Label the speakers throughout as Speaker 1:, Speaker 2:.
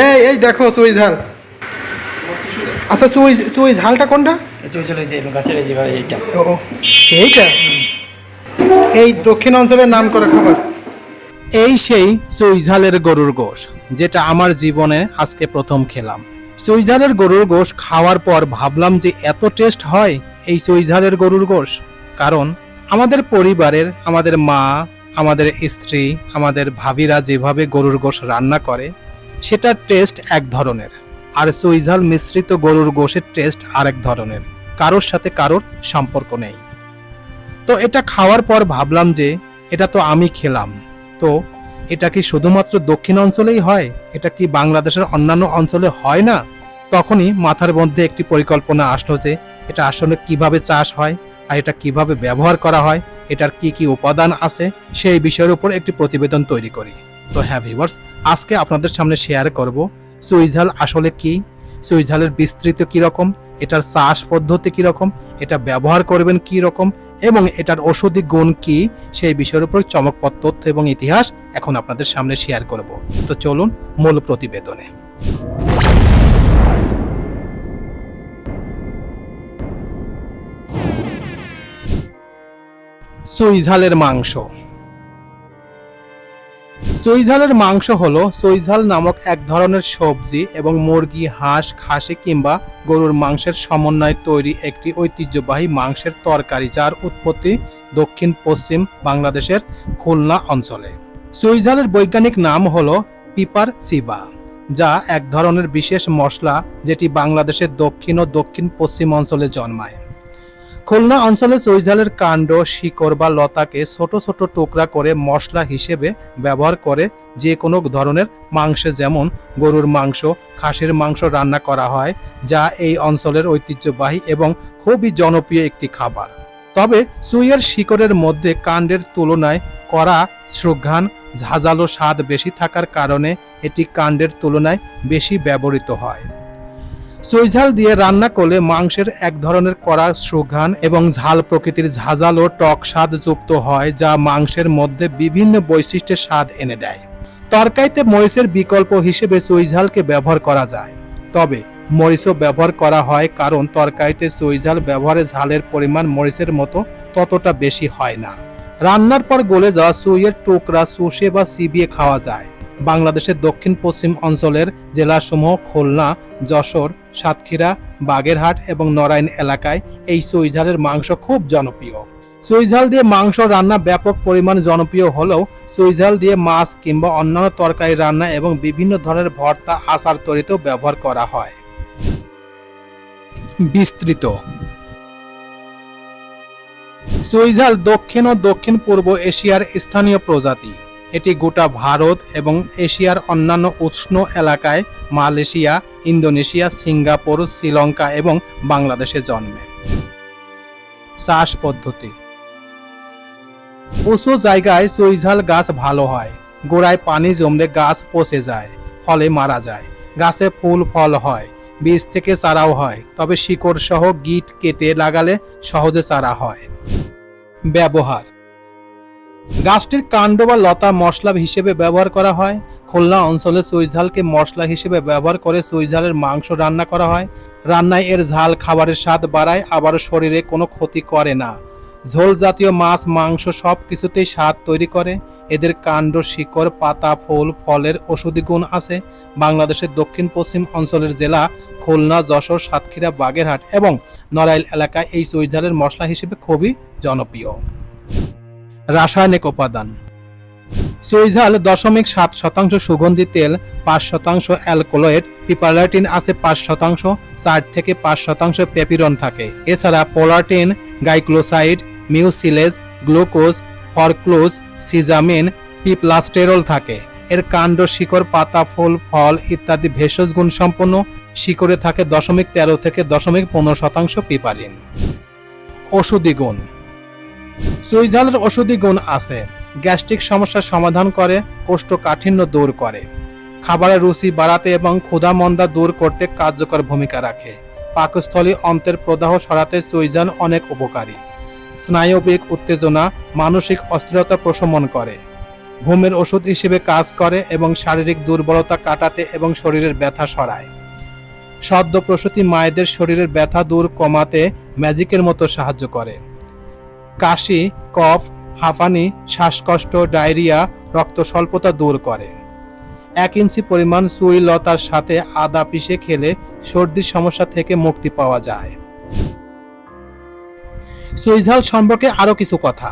Speaker 1: এই এই দেখো চুই ঝাল। আচ্ছা চুই চুই ঝালটা কোনটা?
Speaker 2: চলে চলে যে গাছের এই যে এইটা।
Speaker 1: ও ও, এইটা? এই দক্ষিণ অঞ্চলের নাম করা খাবার।
Speaker 3: এই সেই চুইঝালের গরুর গোশ যেটা আমার জীবনে আজকে প্রথম খেলাম। চুইঝালের গরুর গোশ খাওয়ার পর ভাবলাম যে এত টেস্ট হয় এই চুইঝালের গরুর গোশ। কারণ আমাদের পরিবারের আমাদের মা আমাদের স্ত্রী আমাদের ভাবিরা যেভাবে গরুর গোশ রান্না করে সেটার টেস্ট এক ধরনের, আর চুইঝাল মিশ্রিত গরুর গোশের টেস্ট আরেক ধরনের, কারোর সাথে কারোর সম্পর্ক নেই। তো এটা খাওয়ার পর ভাবলাম যে, এটা তো আমি খেলাম, তো এটা কি শুধুমাত্র দক্ষিণ অঞ্চলেই হয়? এটা কি বাংলাদেশের অন্যান্য অঞ্চলে হয় না? তখনই মাথার মধ্যে একটি পরিকল্পনা আসলো যে, এটা আসলে কীভাবে চাষ হয়, আর এটা কীভাবে ব্যবহার করা হয়, এটার কি কি উপাদান আছে, সেই বিষয়ের উপর একটি প্রতিবেদন তৈরি করি। তো হ্যাঁ ভিউয়ার্স আজকে আপনাদের সামনে শেয়ার করব সুইঝাল আসলে কি সুইঝালের বিস্তৃত কি রকম, এটার চাষ পদ্ধতি কি রকম, এটা ব্যবহার করবেন কি রকম, এবং এটার ঔষধি গুণ কি, সেই বিষয়ের উপর চমকপদ তথ্য এবং ইতিহাস এখন আপনাদের সামনে শেয়ার করব। তো চলুন মূল প্রতিবেদনে। সুইঝালের মাংস। চৈঝালের মাংস হলো চৈঝাল নামক এক ধরনের সবজি এবং মুরগি, হাঁস, খাসি কিংবা গরুর মাংসের সমন্বয়ে তৈরি একটি ঐতিহ্যবাহী মাংসের তরকারি যার উৎপত্তি দক্ষিণ, পশ্চিম বাংলাদেশের খুলনা অঞ্চলে। চৈঝালের বৈজ্ঞানিক নাম হলো পিপার সিবা, যা এক ধরনের বিশেষ মশলা যেটি বাংলাদেশের দক্ষিণ ও দক্ষিণ পশ্চিম অঞ্চলে জন্মায়। খুলনা অঞ্চলে চৈঝালের কাণ্ড, শিকড় বা লতাকে ছোট ছোট টুকরা করে মশলা হিসেবে ব্যবহার করে যে কোনো ধরনের মাংসে, যেমন গরুর মাংস, খাসির মাংস রান্না করা হয়, যা এই অঞ্চলের ঐতিহ্যবাহী এবং খুবই জনপ্রিয় একটি খাবার। তবে সুইয়ের শিকড়ের মধ্যে কাণ্ডের তুলনায় কড়া সুঘ্রাণ ঝাঁঝালো স্বাদ বেশি থাকার কারণে এটি কাণ্ডের তুলনায় বেশি ব্যবহৃত হয়। চৈঝাল দিয়ে রান্না করলে মাংসের এক ধরনের কড়া সুঘ্রাণ এবং ঝাল প্রকৃতির ঝাঁঝাল ও টক স্বাদ যুক্ত হয়, যা মাংসের মধ্যে বিভিন্ন বৈশিষ্ট্যের স্বাদ এনে দেয়। তরকারিতে মরিচের বিকল্প হিসেবে চৈঝালকে ব্যবহার করা যায়। তবে মরিচও ব্যবহার করা হয় কারণ তরকারিতে চৈঝাল ব্যবহারে ঝালের পরিমাণ মরিচের মতো ততটা বেশি হয় না। রান্নার পর গলে যাওয়া সুইয়ের টুকরা সুষে বা চিবিয়ে খাওয়া যায়। বাংলাদেশের দক্ষিণ পশ্চিম অঞ্চলের জেলাসমূহ খুলনা, যশোর সাতক্ষীরা, বাগেরহাট এবং নড়াইল এলাকায় এই চৈঝালের মাংস খুব জনপ্রিয়। চৈঝাল দিয়ে মাংস রান্না ব্যাপক পরিমাণ জনপ্রিয় হলেও চৈঝাল দিয়ে মাছ কিংবা অন্যান্য তরকারি রান্না এবং বিভিন্ন ধরনের ভর্তা, আচার তৈরিতেও ব্যবহার করা হয়। বিস্তৃত। চৈঝাল দক্ষিণ ও দক্ষিণ পূর্ব এশিয়ার স্থানীয় প্রজাতি। এটি গোটা ভারত এবং এশিয়ার অন্যান্য উষ্ণ এলাকায় মালয়েশিয়া ইন্দোনেশিয়া, সিঙ্গাপুর, শ্রীলঙ্কা এবং বাংলাদেশে জন্মে। চাষ পদ্ধতি। উঁচু জায়গায় চৈঝাল গাছ ভালো হয়। গোড়ায় পানি জমলে গাছ পচে যায়, ফলে মারা যায়। গাছে ফুল, ফল হয়। বীজ থেকে চারাও হয়, তবে শিকড় সহ গিট কেটে লাগালে সহজে চারা হয়। ব্যবহার। গাছটির কাণ্ড বা লতা মশলা হিসেবে ব্যবহার করা হয়। খুলনা অঞ্চলে চৈঝালকে মশলা হিসেবে ব্যবহার করে চৈঝালের মাংস রান্না করা হয়। রান্নায় এর ঝাল, খাবারের স্বাদ বাড়ায়, আবার শরীরে কোনো ক্ষতি করে না। ঝোল জাতীয় মাছ, মাংস সব কিছুতেই স্বাদ তৈরি করে। এদের কাণ্ড, শিকড়, পাতা, ফুল, ফলের ওষুধি গুণ আছে। বাংলাদেশের দক্ষিণ পশ্চিম অঞ্চলের জেলা খুলনা, যশোর, সাতক্ষীরা, বাগেরহাট এবং নড়াইল এলাকায় এই চৈঝালের মশলা হিসেবে খুবই জনপ্রিয়। রাসায়নিক উপাদান। সুইঝাল দশমিক সাত শতাংশ সুগন্ধি তেল, পাঁচ শতাংশ অ্যালকোলয়েড পিপারলাটিন আছে পাঁচ শতাংশ চার থেকে পাঁচ শতাংশ পেপিরন থাকে। এছাড়া পোলাটিন গাইক্লোসাইড, মিউসিলেজ, গ্লুকোজ, ফরক্লোজ, সিজামিন, পিপ্লাস্টেরল থাকে। এর কাণ্ড, শিকড়, পাতা, ফুল, ফল ইত্যাদি ভেষজ গুণ সম্পন্ন। শিকড়ে থাকে দশমিক তেরো থেকে দশমিক পনেরো শতাংশ পিপারিন। ওষুধি গুণ। সুইঝালের ওষুধি গুণ আছে। গ্যাস্ট্রিক সমস্যার সমাধান করে, কোষ্ঠকাঠিন্য দূর করে। খাবারের রুচি বাড়াতে এবং ক্ষুধা মন্দা দূর করতে কার্যকর ভূমিকা রাখে। পাকস্থলী অন্তের প্রদাহ সরাতে সুইজান অনেক উপকারী। স্নায়বিক উত্তেজনা, মানসিক অস্থিরতা প্রশমন করে। ঘুমের ওষুধ হিসেবে কাজ করে এবং শারীরিক দুর্বলতা কাটাতে এবং শরীরের ব্যথা সরায়। সদ্য প্রসূতি মায়েদের শরীরের ব্যথা দূর কমাতে ম্যাজিকের মতো সাহায্য করে। কাশি, কফ, হাঁফানি, শ্বাসকষ্ট, ডায়রিয়া রক্ত স্বল্পতা দূর করে। এক ইঞ্চি পরিমাণ সুই লতার সাথে আদা পিষে খেলে সর্দির সমস্যা থেকে মুক্তি পাওয়া যায়। সুইঝাল সম্পর্কে আরও কিছু কথা।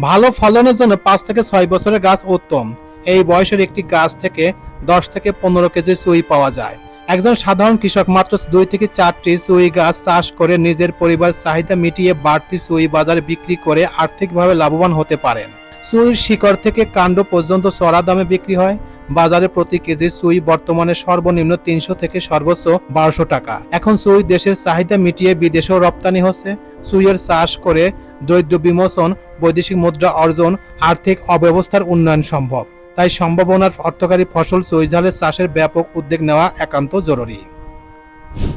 Speaker 3: ভালো ফলনের জন্য পাঁচ থেকে ছয় বছরের গাছ উত্তম। এই বয়সের একটি গাছ থেকে দশ থেকে পনেরো কেজি চুই পাওয়া যায়। একজন সাধারণ কৃষক মাত্র দুই থেকে চারটি চুই গাছ চাষ করে নিজের পরিবার চাহিদা মিটিয়ে বাড়তি চুই বাজারে বিক্রি করে আর্থিকভাবে লাভবান হতে পারেন। চুইর শিকড় থেকে কাণ্ড পর্যন্ত চড়া দামে বিক্রি হয়। বাজারে প্রতি কেজি চুই বর্তমানে সর্বনিম্ন তিনশো থেকে সর্বোচ্চ বারোশো টাকা। এখন চুই দেশের চাহিদা মিটিয়ে বিদেশেও রপ্তানি হচ্ছে। চুইয়ের চাষ করে দরিদ্র বিমোচন, বৈদেশিক মুদ্রা অর্জন, আর্থিক অব্যবস্থার উন্নয়ন সম্ভব। তাই সম্ভাবনার অর্থকারী ফসল চৈঝালের চাষের ব্যাপক উদ্যোগ নেওয়া একান্ত জরুরি।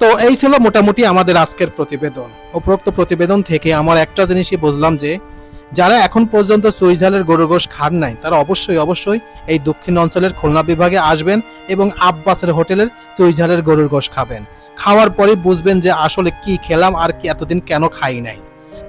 Speaker 3: তো এই ছিল মোটামুটি আমাদের আজকের প্রতিবেদন। উপরোক্ত প্রতিবেদন থেকে আমার একটা জিনিসই বুঝলাম যে, যারা এখন পর্যন্ত চৈঝালের গরুর গোশ খান নাই, তারা অবশ্যই অবশ্যই এই দক্ষিণ অঞ্চলের খুলনা বিভাগে আসবেন এবং আব্বাসের হোটেলের চৈঝালের গরুর গোশ খাবেন। খাওয়ার পরে বুঝবেন যে আসলে কি খেলাম আর কি এতদিন কেন খাই নাই।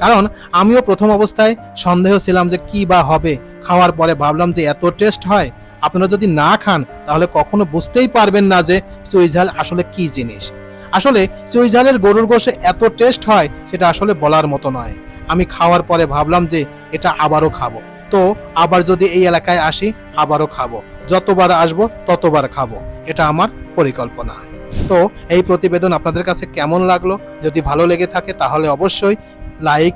Speaker 3: কারণ আমিও প্রথম অবস্থায় সন্দেহ ছিলাম যে কি বা হবে খাওয়ার পরে ভাবলাম যে এত টেস্ট হয়, আপনারা যদি না খান, তাহলে কখনো বুঝতেই পারবেন না যে চুইঝাল আসলে কি জিনিস। আসলে চুইঝালের গরুর গোশে এত টেস্ট হয়, সেটা আসলে বলার মতো নয়। আমি খাওয়ার পরে ভাবলাম যে এটা আবারও খাব। তো আবার যদি এই এলাকায় আসি, আবারও খাব। যতবার আসব, ততবার খাব। এটা আমার পরিকল্পনা। তো এই প্রতিবেদন আপনাদের কাছে কেমন লাগল? যদি ভালো লেগে থাকে, তাহলে অবশ্যই লাইক